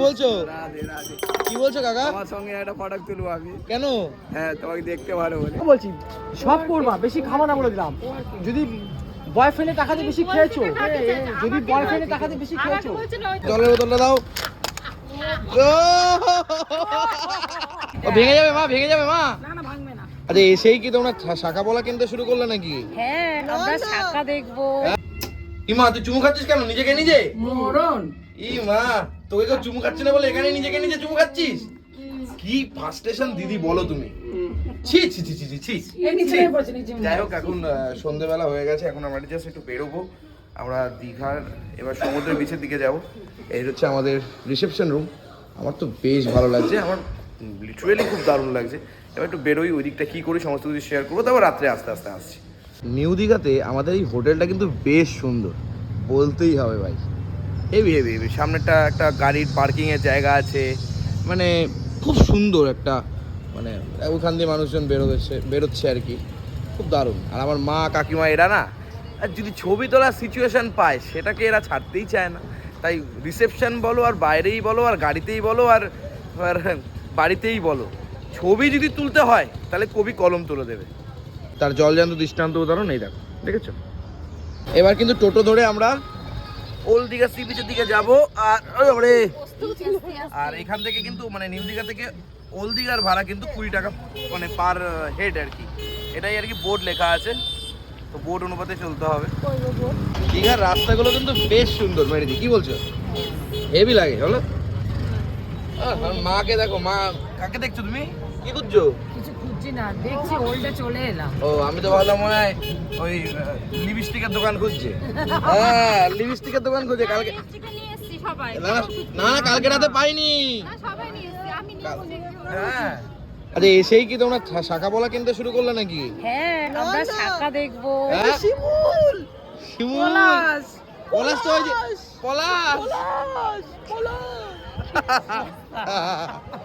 বলছো? কি বলছো কাকা? আমার সঙ্গে একটা ফটো তুলবো আমি। কেন? হ্যাঁ তোমাকে দেখতে ভালো বলে। বলছি সব করবা বেশি খাওয়া না বলে দিলাম। যদি বয়ফ্রেন্ডের টাকাতে বেশি খেয়েছো যদি বয়ফ্রেন্ডের টাকাতে বেশি খেয়েছো। জলের বোতলটা দাও। ও! ভেঙে যাবে মা ভেঙে যাবে মা। না না ভাঙবে না। আচ্ছা এসেই কি তোমরা শাখা বলা কিনতে শুরু করলে নাকি? হ্যাঁ আমরা শাখা দেখব। ই মা তুই চুমু খাচ্ছিস কেন? নিজেকে নিজে? মরণ। ই মা তোকে কেউ চুমু খাচ্ছে না বলে এখানে নিজেকে নিজে চুমু খাচ্ছিস? কি ফার্স্টেশন দিদি বলো তুমি। ছি ছি ছি ছি ছি ছি। যাই হোক এখন সন্ধেবেলা হয়ে গেছে এখন আমরা জাস্ট একটু বেরোবো। আমরা দীঘার এবার সমুদ্রের বিচের দিকে যাব। এই হচ্ছে আমাদের রিসেপশন রুম আমার তো বেশ ভালো লাগছে আমার লিটারেলি খুব দারুণ লাগছে। এবার একটু বেরোই ওই দিকটা কী করি সমস্ত কিছু শেয়ার করব তারপর রাত্রে আস্তে আস্তে আসছি। নিউ দীঘাতে আমাদের এই হোটেলটা কিন্তু বেশ সুন্দর। বলতেই হবে ভাই। হেভি হেভি হেভি সামনেটা একটা গাড়ির পার্কিংয়ের জায়গা আছে। মানে খুব সুন্দর একটা মানে ওখান দিয়ে মানুষজন বেরোচ্ছে বেরোচ্ছে আর কি। খুব দারুণ। আর আমার মা, কাকিমা এরা না, আর যদি ছবি তোলার সিচুয়েশান পায়, সেটাকে এরা ছাড়তেই চায় না। তাই রিসেপশন বলো আর বাইরেই বলো আর গাড়িতেই বলো আর বাড়িতেই বলো। ছবি যদি তুলতে হয়, তাহলে কবি কলম তুলে দেবে। তার জলজান্ত দৃষ্টান্ত উদাহরণ এই দেখো। দেখেছ? এবার কিন্তু টোটো ধরে আমরা ওল্ড দীঘা সি বিচের দিকে যাব আর ওরে। আর এখান থেকে কিন্তু মানে নিউ দীঘা থেকে ওল্ড দীঘার ভাড়া কিন্তু কুড়ি টাকা মানে পার হেড আর কি। এটাই আর কি বোর্ড লেখা আছে। তো বোর্ড অনুপাতে চলতে হবে। দীঘার রাস্তাগুলো কিন্তু বেশ সুন্দর মেরেদি কি বলছো? হেভি লাগে আর মাকে দেখো মা কাকে দেখছ তুমি? কি খুঁজছো? কিছু না দেখছি ওল্ডে চলে এলাম। ও আমি তো ভাবলাম মনে হয় ওই লিপস্টিকের দোকান খুঁজছে। হ্যাঁ লিপস্টিকের দোকান খুঁজছে কালকে নিয়ে এসছি সবাই। না না, কালকে রাতে পাইনি। না সবাই নিয়ে এসছি আমি নিয়ে বলে হ্যাঁ। আরে এসেই কি তোমরা শাখা বলা কিনতে শুরু করলে নাকি? হ্যাঁ আমরা শাখা দেখব। হ্যাঁ? শিমুল। পলাশ। তো ওই পলাশ।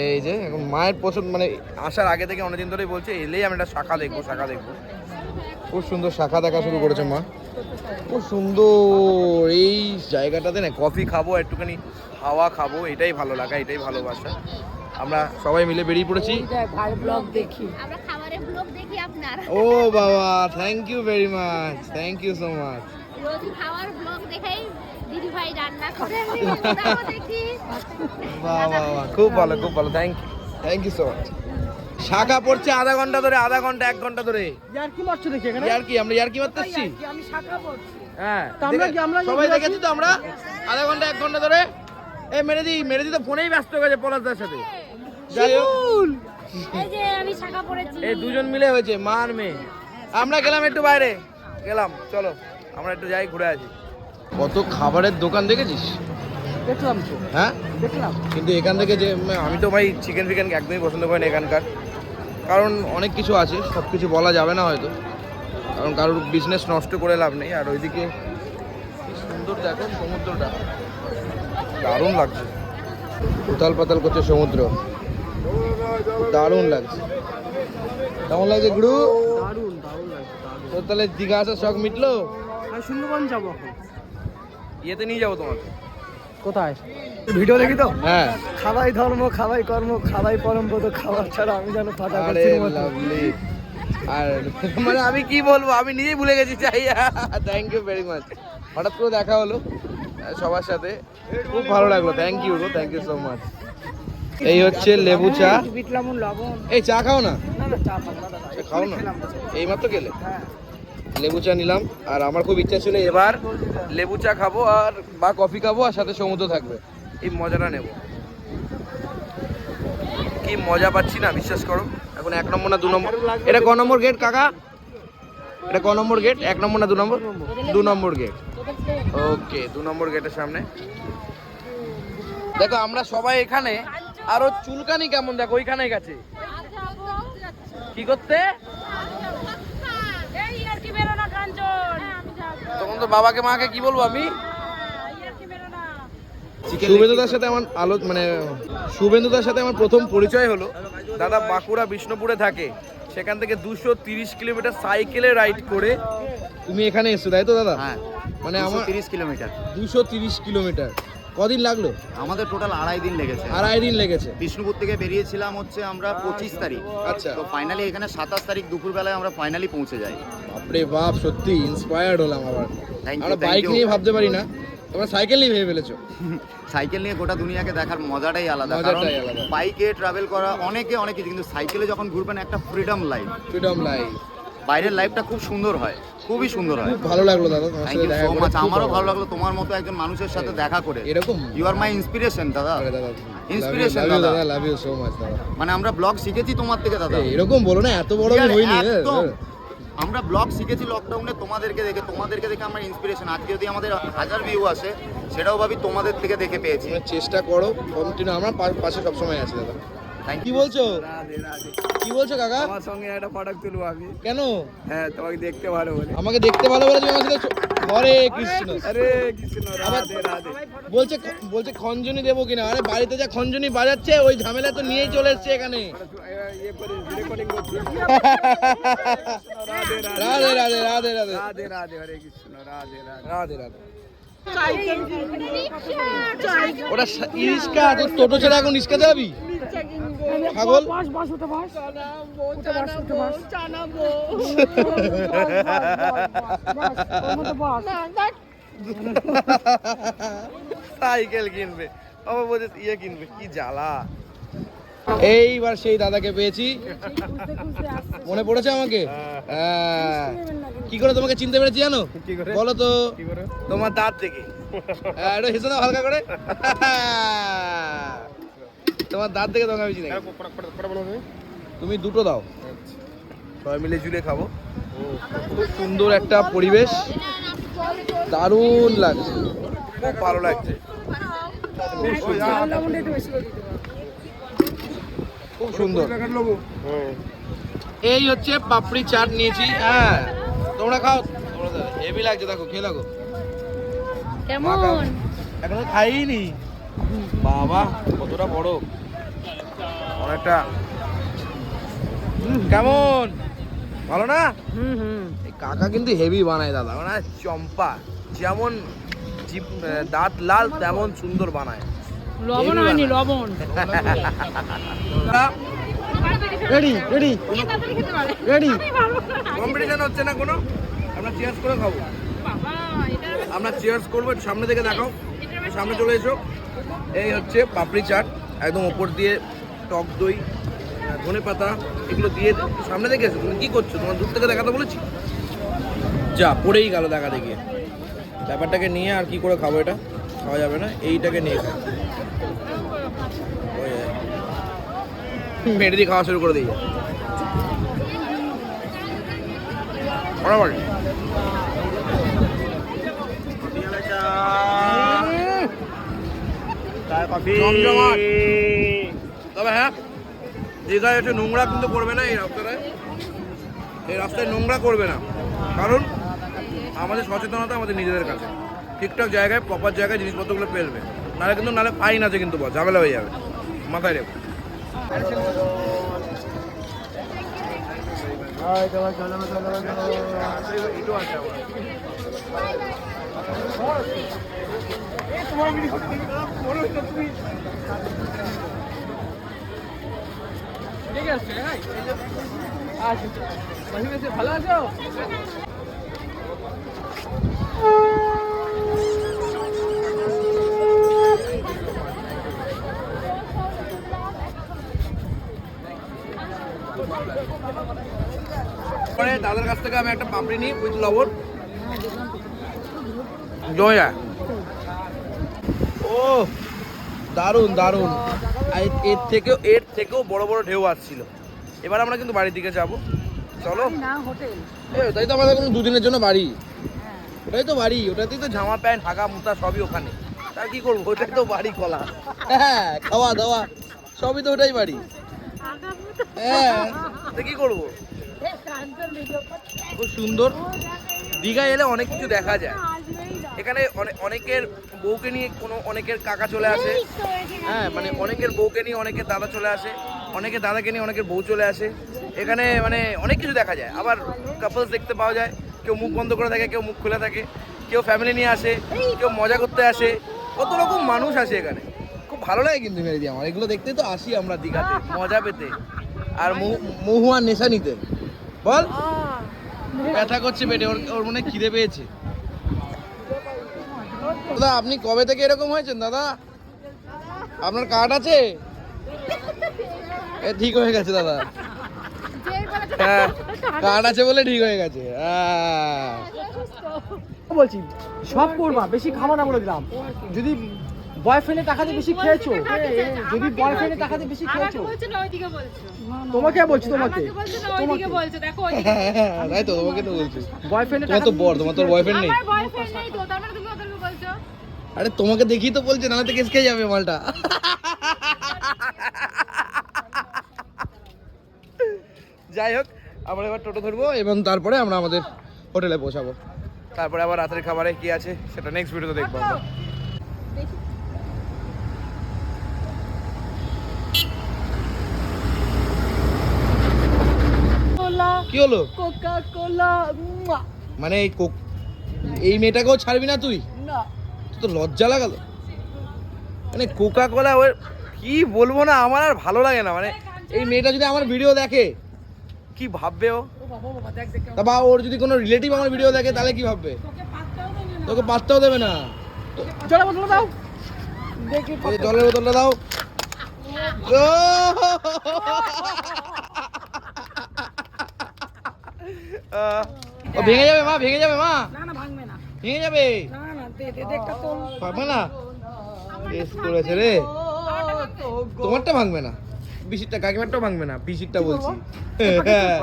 এই যে এখন মায়ের পছন্দ মানে আসার আগে থেকে অনেকদিন ধরেই বলছে এলেই আমি একটা শাখা দেখব শাখা দেখব। খুব সুন্দর শাখা দেখা শুরু করেছে মা। খুব সুন্দর এই জায়গাটাতে না কফি খাব একটুখানি হাওয়া খাব এটাই ভালো লাগা এটাই ভালোবাসা। আমরা সবাই মিলে বেরিয়ে পড়েছি। দেখি আমরা খাবারের ব্লগ দেখি আপনার। ও বাবা thank you very much thank you so much রোজ খাওয়ার ব্লগ দেখাই দিদি ভাই রান্না করে। দেখি। বাহ বাহ বাহ খুব ভালো খুব ভালো। Thank you thank you so much শাখা পড়ছে আধা ঘণ্টা ধরে আধা ঘণ্টা এক ঘণ্টা ধরে। ইয়ার কি মারছো দেখি এখানে? ইয়ার কি আমরা ইয়ার কি মারতে এসছি আমি শাখা পড়ছি। হ্যাঁ আমরা কি- আমরা সবাই দেখেছি তো আমরা? আধা ঘণ্টা এক ঘণ্টা ধরে। এ মেরে দি মেরে দি তো ফোনেই ব্যস্ত হয়ে গেছে পলাশদার সাথে। যাই হোক। এই যে আমি শাখা পড়েছি। এই দুজন মিলে হয়েছে মা আর মেয়ে। আমরা গেলাম একটু বাইরে। গেলাম চলো। আমরা একটু যাই ঘুরে আসি। কত খাবারের দোকান দেখেছিস? দেখলাম তো। হ্যাঁ? দেখলাম। কিন্তু এখান থেকে যে আমি তো ভাই চিকেন ফিকেন একদমই পছন্দ করি না এখানকার। কারণ অনেক কিছু আছে সব কিছু বলা যাবে না হয়তো। কারণ কারোর বিজনেস নষ্ট করে লাভ নেই। আর ওইদিকে সুন্দর দেখো সমুদ্রটা। দারুণ লাগছে। উতাল পাতাল করছে সমুদ্র। দারুণ লাগছে। কেমন লাগছে গুরু? দারুণ দারুণ লাগছে তোর তাহলে দীঘা আসার শখ মিটলো? সুন্দরবন যাব এখন। ইয়েতে নিয়ে যাব তোমাকে কোথায় ভিডিও দেখি তো হ্যাঁ খাওয়াই ধর্ম খাওয়াই কর্ম খাওয়াই পরমপদ খাবার ছাড়া আমি যেন ফাটা আরে লাভলি আর মানে আমি কি বলব আমি নিজেই ভুলে গেছি চাই থ্যাংক ইউ ভেরি মাচ হঠাৎ করে দেখা হলো সবার সাথে খুব ভালো লাগল থ্যাংক ইউ গো থ্যাংক ইউ সো মাচ এই হচ্ছে লেবু চা এই চা খাও না না না চা না খাও না এই মাত্র গেলে হ্যাঁ লেবু চা নিলাম, আর আমার খুব ইচ্ছা ছিল এবার লেবু চা খাব আর বা কফি খাব আর সাথে সমুদ্র থাকবে। এই মজাটা নেব। কি মজা পাচ্ছি না, বিশ্বাস করো। এখন এক নম্বর না দু নম্বর? এটা ক নম্বর গেট কাকা? এটা ক নম্বর গেট এক নম্বর না দু নম্বর? দু নম্বর গেট ওকে দু নম্বর গেটের সামনে। দেখো, আমরা সবাই এখানে, আরও চুলকানি কেমন দেখো ওইখানে গেছে। কি করতে এই আর কি বেরো না কাঞ্চন আমি যাব তখন তো বাবাকে মাকে কি বলব আমি? শুভেন্দুদার সাথে আমার আলো মানে শুভেন্দুদার সাথে আমার প্রথম পরিচয় হলো। দাদা বাঁকুড়া বিষ্ণুপুরে থাকে। সেখান থেকে দুশো তিরিশ কিলোমিটার সাইকেলে রাইড করে তুমি এখানে এসছো তাই তো দাদা? হ্যাঁ মানে আমার তিরিশ কিলোমিটার। দুশো তিরিশ কিলোমিটার। কদিন লাগল? আমাদের টোটাল আড়াই দিন লেগেছে। আড়াই দিন লেগেছে। বিষ্ণুপুর থেকে বেরিয়েছিলাম হচ্ছে আমরা পঁচিশ তারিখ। আচ্ছা। তো ফাইনালি এখানে সাতাশ তারিখ দুপুরবেলায় আমরা ফাইনালি পৌঁছে যাই। বাপরে বাপ সত্যি ইন্সপায়ার্ড হলাম আবার। আমরা বাইক নিয়ে ভাবতে পারি না। তোমরা সাইকেল নিয়ে ভেবে ফেলেছো। সাইকেল নিয়ে গোটা দুনিয়াকে দেখার মজাটাই আলাদা। কারণ বাইকে ট্রাভেল করা অনেকে অনেক কিছু কিন্তু সাইকেলে যখন ঘুরবেন একটা ফ্রিডম লাইফ ফ্রিডম লাইফ বাইরের লাইফটা খুব সুন্দর হয় খুবই সুন্দর হয়। ভালো লাগল দাদা থ্যাংক ইউ সো মাচ আমারও ভালো লাগল তোমার মতো একজন মানুষের সাথে দেখা করে। এরকম। ইউ আর মাই ইন্সপিরেশন দাদা। আরে দাদা লাভ ইউ সো মাচ দাদা। মানে আমরা ব্লগ শিখেছি তোমার থেকে দাদা। এরকম বলো না এত বড় আমি হইনি একদম। আমরা ব্লগ শিখেছি লকডাউনে তোমাদেরকে দেখে তোমাদেরকে দেখে আমার ইন্সপিরেশন আজকে যদি আমাদের হাজার ভিউ আসে সেটাও ভাবি তোমাদের থেকে দেখে পেয়েছি। চেষ্টা করো কন্টিনিউ আমরা পাশে সবসময় আছি দাদা। কি বলছো? রাধে রাধে। কি বলছো কাকা? আমার সঙ্গে একটা ফটো তুলবো আমি। কেন? হ্যাঁ তোমাকে দেখতে ভালো বলে। আমাকে দেখতে ভালো বলে তুমি আমার সাথে হরে কৃষ্ণ। আরে কৃষ্ণ রাধে রাধে। বলছে বলছে খঞ্জনি দেবো কিনা? আরে বাড়িতে যা খঞ্জনি বাজাচ্ছে ওই ঝামেলা তো নিয়েই চলে এসছে এখানে। ইয়ে রাধে রাধে। রাধে রাধে রাধে রাধে। রাধে রাধে হরে কৃষ্ণ রাধে রাধে। রাধে রাধে। ওটা টোটো এখন যাবি? সাইকেল কিনবে। আবার বলছে ইয়ে কিনবে কি জ্বালা। এইবার সেই দাদাকে পেয়েছি। মনে পড়েছে আমাকে? হ্যাঁ। কি করে তোমাকে চিনতে পেরেছি জানো? বলো তো। তোমার দাঁত থেকে। হ্যাঁ, একটু হেসে দাও হালকা করে। তোমার দাঁত থেকে তোমাকে আমি চিনি তুমি। দুটো দাও। সবাই মিলে জুড়ে খাব। খুব সুন্দর একটা পরিবেশ। দারুণ লাগছে। খুব ভালো লাগছে। খুব সুন্দর। এই হচ্ছে পাপড়ি চাট নিয়েছি। হ্যাঁ তোমরা খাও। হেভি লাগছে দেখো খেয়ে দেখো। কেমন? এখনও খাইনি। বাবা কতটা বড়। অনেকটা। কেমন? ভালো না? হুম হুম। কাকা কিন্তু হেভি বানায় দাদা। মানে চম্পা। যেমন জিভ দাঁত লাল তেমন সুন্দর বানায়। লবণ হয়নি লবণ। Ready ready. রেডি। কম্পিটিশন হচ্ছে না কোনো? আমরা চেয়ার্স করে খাব। আমরা চেয়ার্স করব সামনে থেকে দেখাও। সামনে চলে এসো। এই হচ্ছে পাপড়ি চাট একদম ওপর দিয়ে টক দই ধনে পাতা এগুলো দিয়ে সামনে থেকে এসো। তুমি কী করছ? তোমার দূর থেকে দেখাতে বলেছি? যা পড়েই গেল দেখা দেখি। ব্যাপারটাকে নিয়ে আর কি করে খাব এটা? খাওয়া যাবে না এইটাকে নিয়ে খাও মেরে দিয়ে খাওয়া শুরু করে দিই। বরাবর তবে হ্যাঁ দীঘায় একটু নোংরা কিন্তু করবে না এই রাস্তাটায়। এই রাস্তায় নোংরা করবে না। কারণ আমাদের সচেতনতা আমাদের নিজেদের কাছে। ঠিকঠাক জায়গায় প্রপার জায়গায় জিনিসপত্রগুলো ফেলবে। নাহলে কিন্তু নাহলে ফাইন আছে কিন্তু ঝামেলা হয়ে যাবে। মাথায় রেখো। ঠিক আছে হ্যাঁ। আচ্ছা ভালো আছো? দাদার কাছ থেকে আমি একটা পাপড়ি নিই উইথ লবণ। জয়া। ও দারুণ দারুণ। আর এর- থেকেও এর থেকেও বড় বড় ঢেউ আসছিল। এবার আমরা কিন্তু বাড়ির দিকে যাব। চলো। ওটাই তো আমাদের কোনো দুদিনের জন্য বাড়ি। ওটাই তো বাড়ি ওটাতেই তো জামা প্যান্ট হাগা মুতা সবই ওখানে। তার কি করব? ওটাই তো বাড়ি খোলা হ্যাঁ খাওয়া দাওয়া সবই তো ওটাই বাড়ি। হ্যাঁ। তো কি করব? খুব সুন্দর। দীঘা এলে অনেক কিছু দেখা যায়। এখানে অনে- অনেকের বউকে নিয়ে কোনো অনেকের কাকা চলে আসে। হ্যাঁ মানে অনেকের বউকে নিয়ে অনেকের দাদা চলে আসে। অনেকের দাদাকে নিয়ে অনেকের বউ চলে আসে। এখানে মানে অনেক কিছু দেখা যায়। আবার কাপলস দেখতে পাওয়া যায়। কেউ মুখ বন্ধ করে থাকে, কেউ মুখ খোলা থাকে। কেউ ফ্যামিলি নিয়ে আসে, কেউ মজা করতে আসে। কত রকম মানুষ আসে এখানে। খুব ভালো লাগে কিন্তু মেরিদি আমার। এগুলো দেখতে তো আসি আমরা দীঘাতে, মজা পেতে। আর মহু- মহুয়ার নেশা নিতে। বল। ব্যথা করছে পেটে ওর ওর মনে হয় খিদে পেয়েছে। দাদা আপনি কবে থেকে এরকম হয়েছেন দাদা? আপনার কার্ড আছে? এ ঠিক হয়ে গেছে দাদা। হ্যাঁ কার্ড আছে বলে ঠিক হয়ে গেছে। হ্যাঁ। বলছি সব করবা বেশি খাব না বলে দিলাম। যদি বয়ফ্রেন্ডের টাকাতে বেশি খেয়েছো? যদি বয়ফ্রেন্ডের টাকাতে বেশি খেয়েছো? বলছো না বলছো। তোমাকে বলছি তোমাকে। আমাকে বলছো না ওইদিকে বলছো। দেখো ওইদিকে হ্যাঁ, তাই তো তোমাকে তো বলছি। বয়ফ্রেন্ডের তোমার তো বর তোমার তোর বয়ফ্রেন্ড নেই। আমার বয়ফ্রেন্ড নেই তো তার মানে তুমি ওদেরকে বলছো? আরে তোমাকে দেখি তো বলছে নাহলে তো কেস খেয়ে যাবে মালটা। যাই হোক আমরা এবার টোটো ধরবো এবং তারপরে আমরা আমাদের হোটেলে পৌঁছাবো। তারপরে আবার রাতের খাবারে কি আছে সেটা নেক্সট ভিডিওতে দেখব আমরা কোলা কি হলো? কোকা কোলা মানে এই কোক এই মেয়েটাকেও ছাড়বি না তুই? না। তো লজ্জা লাগালো। মানে কোকা কোলা ওর কি বলব না আমার আর ভালো লাগে না। মানে এই মেয়েটা যদি আমার ভিডিও দেখে কি ভাববে ও? বা ওর যদি কোনো রিলেটিভ আমার ভিডিও দেখে তাহলে কি ভাববে? তোকে পাত্তাও দেবে না। জলে বোতল দাও। জলের বোতলটা দাও। ও! ভেঙে যাবে মা ভেঙে যাবে মা না না ভাঙবে না ভেঙে যাবে না না দে দে দে একটা তোল পারবে না করেছে রে তোমারটা ভাঙবে না বিশিরটা কাকিমারটাও ভাঙবে না পিসিরটা বলছি হ্যাঁ